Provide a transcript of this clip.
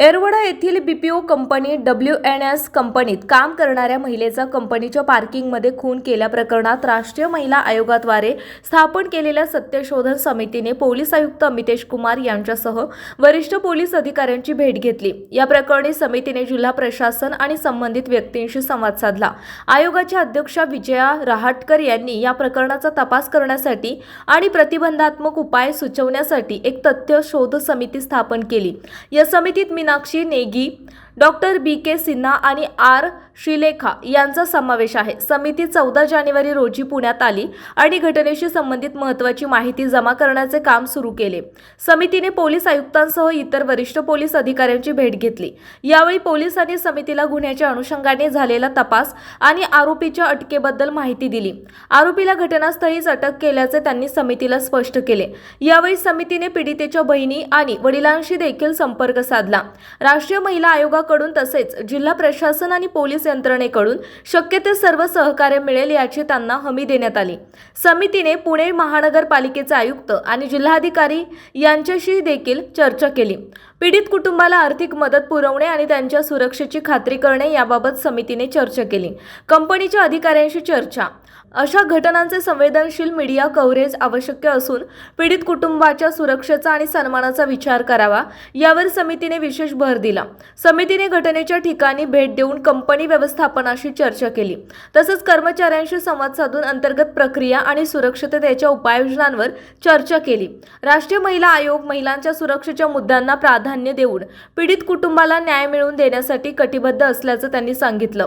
एरवडा येथील BPO company W N S कंपनीत काम करणाऱ्या महिलेचा कंपनीच्या पार्किंगमध्ये खून केल्या प्रकरणात राष्ट्रीय महिला आयोगाद्वारे स्थापन केलेल्या सत्यशोधन समितीने पोलीस आयुक्त अमितेश कुमार यांच्यासह वरिष्ठ पोलीस अधिकाऱ्यांची भेट घेतली. या प्रकरणी समितीने जिल्हा प्रशासन आणि संबंधित व्यक्तींशी संवाद साधला. आयोगाच्या अध्यक्षा विजया रहाटकर यांनी या प्रकरणाचा तपास करण्यासाठी आणि प्रतिबंधात्मक उपाय सुचवण्यासाठी एक तथ्य शोध समिती स्थापन केली. या समितीत Meenakshi Negi doctor B K Sinha आणि आर श्रीलेखा यांचा समावेश आहे. समिती चौदा जानेवारी रोजी पुण्यात आली आणि घटनेशी संबंधित महत्त्वाची माहिती जमा करण्याचे काम सुरू केले. समितीने पोलीस आयुक्तांसह इतर वरिष्ठ पोलीस अधिकाऱ्यांची भेट घेतली. यावेळी पोलिसांनी समितीला गुन्ह्याच्या अनुषंगाने झालेला तपास आणि आरोपीच्या अटकेबद्दल माहिती दिली. आरोपीला घटनास्थळीच अटक केल्याचे त्यांनी समितीला स्पष्ट केले. यावेळी समितीने पीडितेच्या बहिणी आणि वडिलांशी देखील संपर्क साधला. राष्ट्रीय महिला विभागाकडून तसेच जिल्हा प्रशासन आणि पोलीस यंत्रणेकडून शक्य ते सर्व सहकार्य मिळेल याची त्यांना हमी देण्यात आली. समितीने पुणे महानगरपालिकेचे आयुक्त आणि जिल्हाधिकारी यांच्याशी देखील चर्चा केली. पीडित कुटुंबाला आर्थिक मदत पुरवणे आणि त्यांच्या सुरक्षेची खात्री करणे याबाबत समितीने चर्चा केली. कंपनीच्या अधिकाऱ्यांशी चर्चा. अशा घटनांचे संवेदनशील मीडिया कव्हरेज आवश्यक असून पीडित कुटुंबाच्या सुरक्षेचा आणि सन्मानाचा विचार करावा यावर समितीने विशेष भर दिला. समितीने घटनेच्या ठिकाणी भेट देऊन कंपनी व्यवस्थापनाशी चर्चा केली. तसंच कर्मचाऱ्यांशी संवाद साधून अंतर्गत प्रक्रिया आणि सुरक्षिततेच्या उपाययोजनांवर चर्चा केली. राष्ट्रीय महिला आयोग महिलांच्या सुरक्षेच्या मुद्द्यांना प्राधान्य देऊन. पीडित कुटुंबाला न्याय मिळवून देण्यासाठी कटिबद्ध असल्याचं त्यांनी सांगितलं.